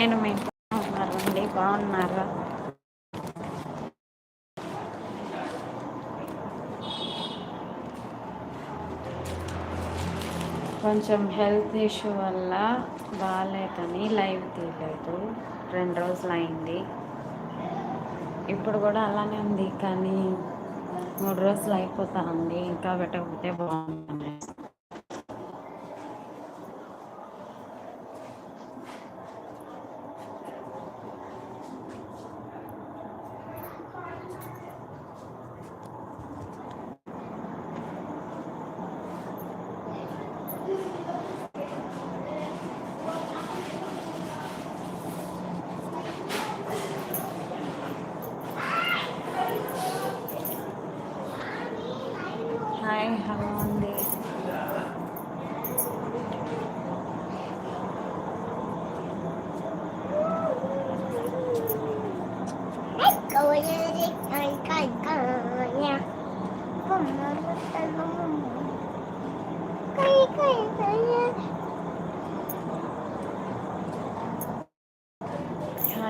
నేను మీ ఉన్నారండి బాగున్నారా? కొంచెం హెల్త్ ఇష్యూ వల్ల బాగాలేదని లైవ్ తీయలేదు. రెండు రోజులు అయింది. ఇప్పుడు కూడా అలానే ఉంది కానీ మూడు రోజులు అయిపోతా ఉంది. ఇంకా పెట్టకపోతే బాగుంటుంది హాయ్ హలో అండి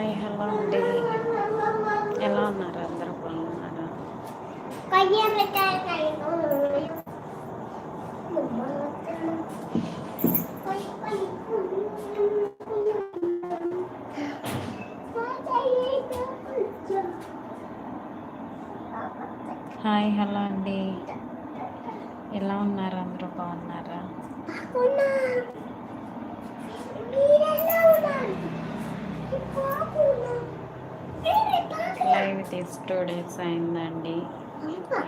హాయ్ హలో అండి ఎలా ఉన్నారు అందరూ బాగున్నారా హాయ్ హలో అండి ఎలా ఉన్నారు అందరూ బాగున్నారా లైవ్ తీసి టూ డేస్ అయిందండి.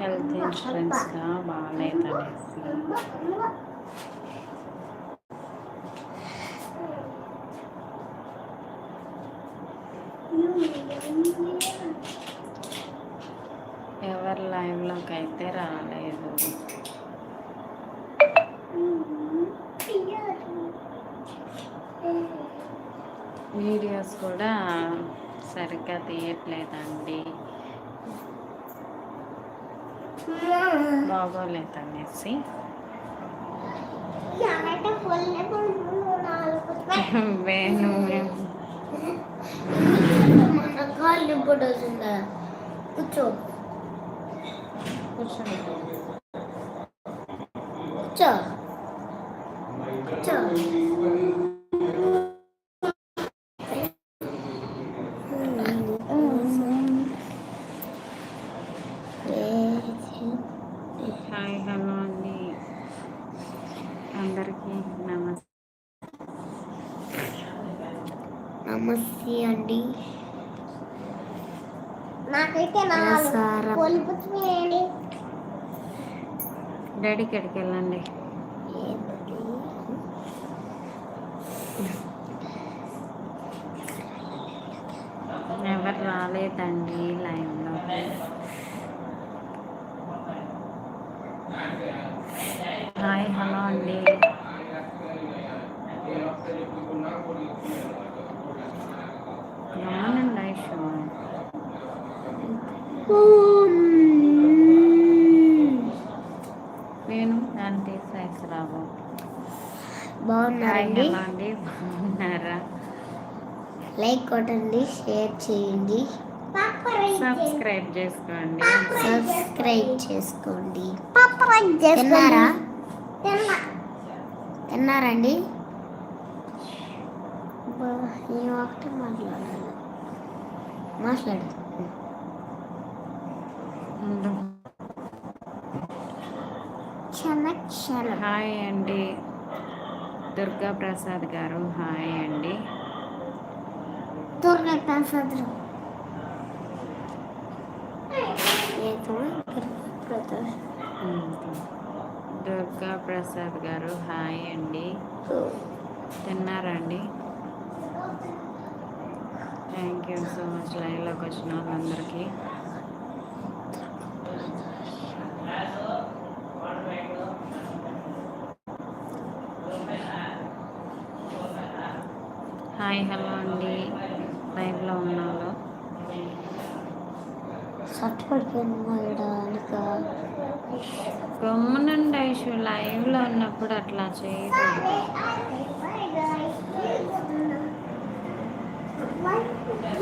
హెల్త్ ఇన్సూరెన్స్గా బాగాలేదనేసి. ఎవరు లైవ్లోకి అయితే రాలేదు. వీడియోస్ కూడా సరిగ్గా తీయట్లేదండి. బాగోలేదనేసి. వేణు. కూర్చో. కూర్చో. కూర్చో. నమస్తే అండి. నాకైతే ఎక్కడికి వెళ్ళండి. ఎవరు రాలేదండి లైవ్లో హాయ్ హలో అండి అవునండి ఐషు నేను హాయ్ బాగున్నారండి అండి? బాగున్నారా? లైక్ కొట్టండి షేర్ చేయండి. సబ్స్క్రైబ్ చేసుకోండి. సబ్స్క్రైబ్ చేసుకోండి. తిన్నారా? తిన్నారండి? ఒకటే మాట్లాడాలి. మాట్లాడు. హాయ్ అండి. దుర్గా ప్రసాద్ గారు హాయ్ అండి. దుర్గా ప్రసాద్ దుర్గా ప్రసాద్. గారు హాయ్ అండి. తిన్నారండి థ్యాంక్ యూ సో మచ్ లైవ్లోకి వచ్చిన వాళ్ళందరికీ. హాయ్ హలో అండి. లైవ్లో ఉన్నాను. గమ్మునండి ఐషు లైవ్లో ఉన్నప్పుడు అట్లా చేయకూడదు.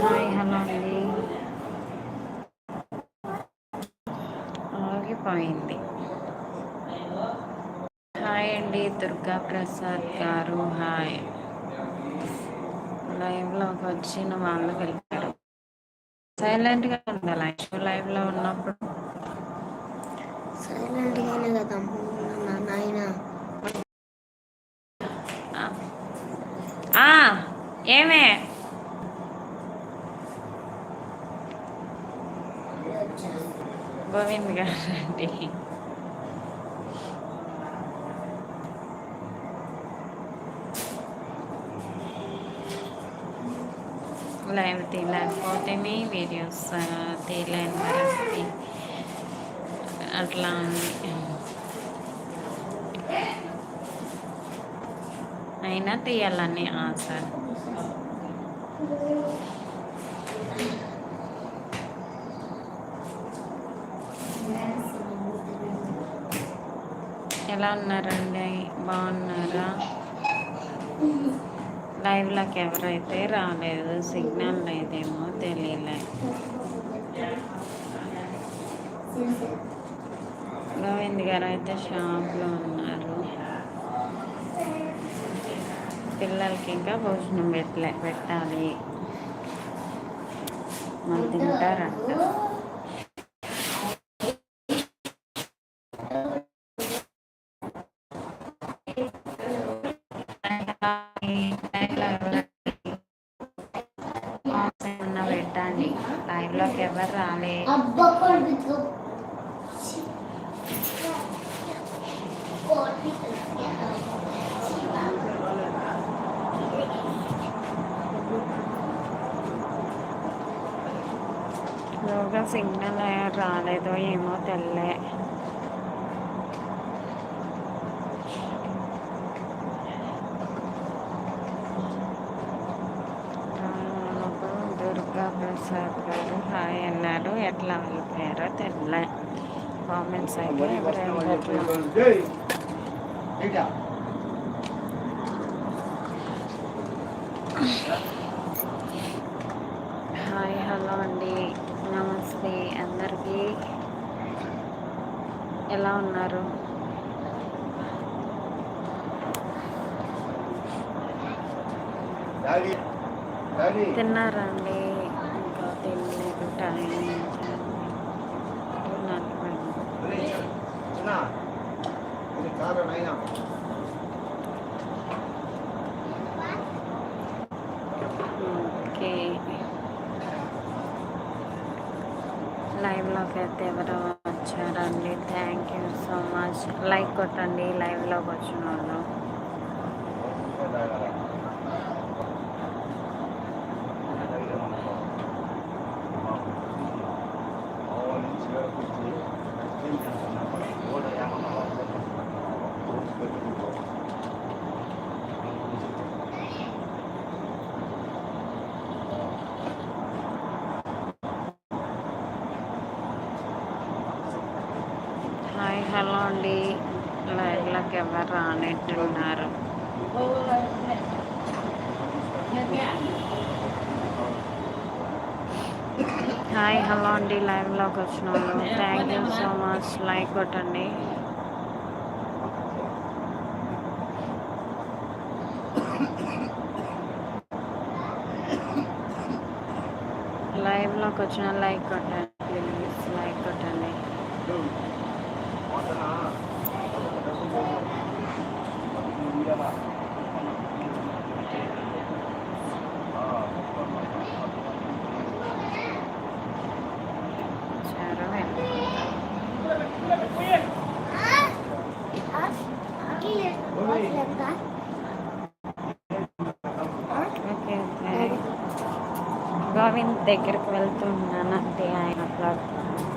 హాయ్ హలో అండి. ఆగిపోయింది. హాయ్ అండి దుర్గా ప్రసాద్ గారు. హాయ్. లైవ్లోకి వచ్చిన వాళ్ళు వెళ్ళారు సైలెంట్గా ఉండాలి. యాక్చువల్ లైవ్లో ఉన్నప్పుడు. సైలెంట్గానే కదా నాయన. ఆ, ఏమే? గోవింద్ గారు అండి లైవ్ తీయలేకపోతేనే వీడియోస్ తీయలేని పరిస్థితి అట్లా ఉంది అయినా తీయాలని ఆశ ఎలా ఉన్నారండి బాగున్నారా లైవ్లోకి ఎవరైతే రాలేదు సిగ్నల్ లేదేమో తెలియలే. గోవింద్ గారు అయితే షాప్లో ఉన్నారు. పిల్లలకి ఇంకా భోజనం పెట్టలే పెట్టాలి. మనం తింటారంట ఏమన్నా ఎవరు రాలే లోగా సిగ్నల్ రాలేదో ఏమో తెల్లే దుర్గా ప్రసాద్ గారు హాయ్ అన్నారు వెళ్ళిపోయారో తెల్లే కామెంట్స్ అయితే హాయ్ హలో అండి. నమస్తే. అందరికీ ఎలా ఉన్నారు? తిన్నారా అండి? ఇంకా తినలేదు టైం ఇది నైనా ఓకే. లైవ్లోకి అయితే ఎవరో వచ్చారండి. Thank you so much. Like కొట్టండి. లైవ్లోకి వచ్చిన వాళ్ళు హాయ్ హలో అండి. లైవ్లోకి ఎవరు రానట్టున్నారు? హాయ్ హలో అండి. లైవ్లోకి వచ్చిన వాళ్ళు thank you so much like కొట్టండి. లైవ్లోకి వచ్చిన లైక్ కొట్టండి ప్లీజ్ లైక్ కొట్టండి సరే ఓకే ఓకే గోవింద్ దగ్గరికి వెళ్తున్నానంటే ఆయన ప్లాట్ఫామ్